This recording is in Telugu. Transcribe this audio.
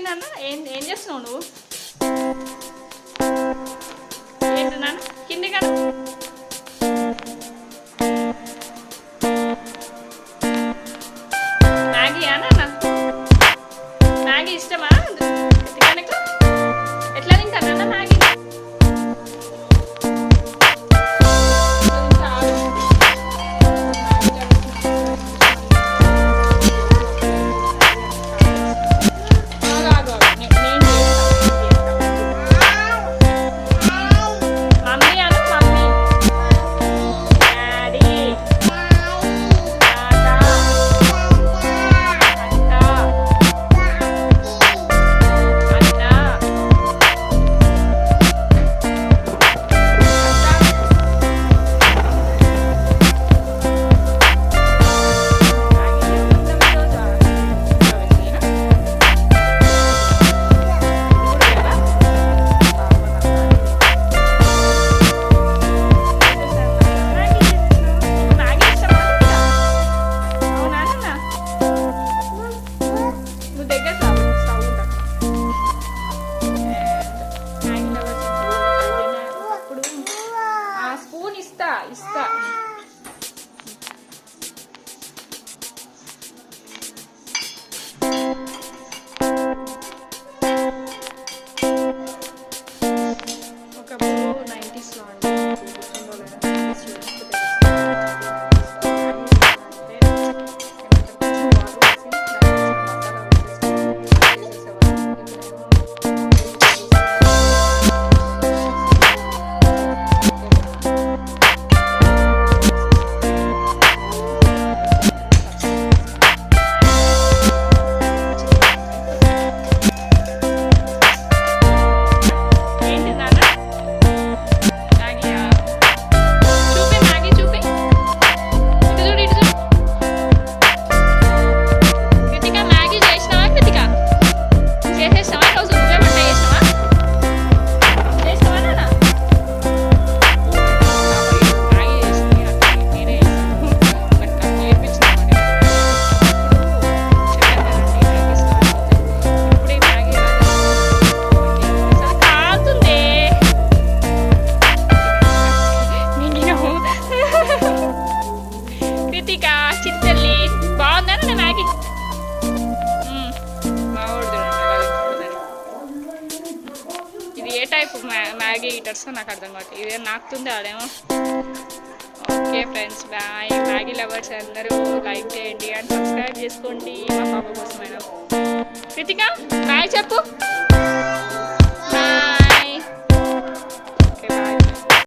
నాన్న ఏం ఏం చేస్తున్నావు నువ్వు? ఏంటి నాన్న కింది కదా మ్యాగీ అన్న? మ్యాగీ ఇష్టమా? Chicken isda, isda. Type Maggi heaters నాకు అర్థం కాదు ఇదే నాకుతుంది అదేమో. Okay friends bye. Maggi lovers అందరూ లైక్ చేయండి అండ్ సబ్స్క్రైబ్ చేసుకోండి. మా పాప కోసమైనా. కృతిక బాయ్ చెప్పు.